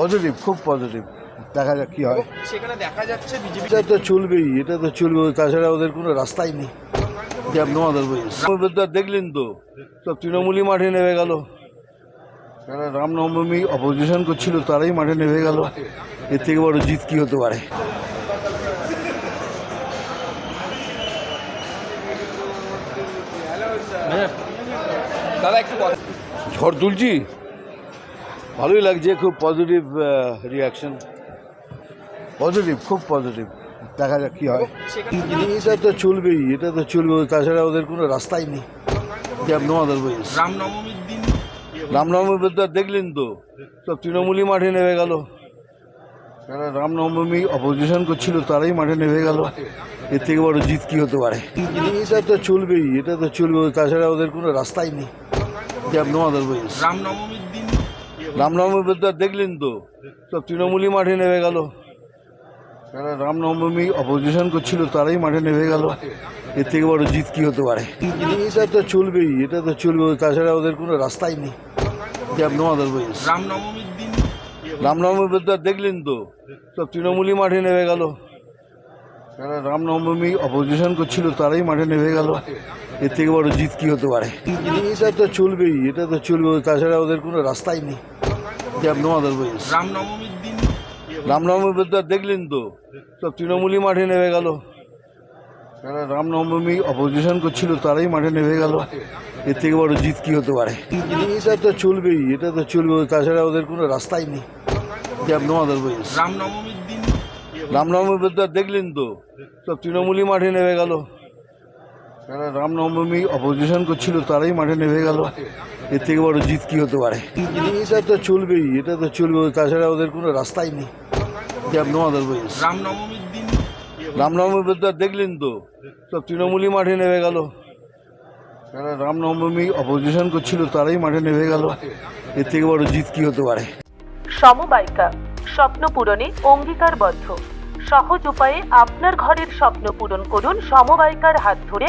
Positive খুব positive দেখা যাক কি হয়। সেখানে দেখা যাচ্ছে বিজেপি এটা তো চলবেই এটা তো চলবে তাছাড়া ওদের কোনো রাস্তাই নেই। যে নো আদার দেখলেন তো সব তৃণমূলই মাঠে নেমে গেল। যারা রামনবমী অপোজিশন করছিল তারাই মাঠে নেমে গেল। এর থেকে বড় জিত কি হতে পারে? দাদা একটু কথা ঝড় তুলছি? ভালোই লাগছে খুব পজিটিভ রিয়াকশন পজিটিভ খুব পজিটিভ দেখা যাক কি হয়। এটা তো চলবেই এটা তো চলবে তাছাড়া ওদের কোনো রাস্তাই নেই। যে নো আদার রামনবমীর দিন রামনবমী তো দেখলেন তো সব তৃণমূলই মাঠে নেমে গেল। যারা রামনবমী অপোজিশন করছিল তারাই মাঠে নেমে গেল। এর থেকে বড় জিত কি হতে পারে? এটা তো চলবেই এটা তো চলবে তাছাড়া ওদের কোনো রাস্তাই নেই। যে নো আদার রামনবমীর দিন রামনবমী তো দেখলেন তো সব তৃণমূলই মাঠে নেমে গেল। যারা রামনবমী অপোজিশন করছিল তারাই মাঠে নেমে গেল। এর থেকে বড় জিত কি হতে পারে? এটা তো চলবেই এটা তো চলবে তাছাড়া ওদের কোনো রাস্তাই নেই। রামনবমী তো দেখলেন তো সব তৃণমূলই মাঠে নেমে গেল। যারা রামনবমী অপোজিশন করছিল তারাই মাঠে নেমে গেল। এর থেকে বড় জিত কি হতে পারে? এটা তো চলবেই এটা তো চলবে তাছাড়া ওদের কোনো রাস্তাই নেই। যে রামনবমীর দিন। রামনবমী তো দেখলেন তো? সব তৃণমূলই মাঠে নেমে গেল। যারা রামনবমী অপোজিশন করছিল তারাই মাঠে নেমে গেল। এর থেকে বড় জিত কি হতে পারে? এটা তো চলবেই এটা তো চলবে তাছাড়া ওদের কোনো রাস্তাই নেই। যে রামনবমীর দিন। রামনবমী তো দেখলেন তো? সব তৃণমূলই মাঠে নেমে গেল। যারা রামনবমী অপোজিশন করছিল তারাই মাঠে নেমে গেল। এর থেকে বড় জিত কি হতে পারে? এটা তো চলবেই এটা তো চলবে তাছাড়া ওদের কোনো রাস্তাই নেই। রামনবমীর দিন? রামনবমী তো দেখলেন তো সব তৃণমূলই মাঠে নেমে গেল। যারা রামনবমী অপোজিশন করছিল তারাই মাঠে নেমে গেল। এর থেকে বড় জিত কি হতে পারে? সমবায়িকা স্বপ্ন পূরণে অঙ্গীকারবদ্ধ। সহজ উপায়ে আপনার ঘরের স্বপ্ন পূরণ করুন সমবায়িকার হাত ধরে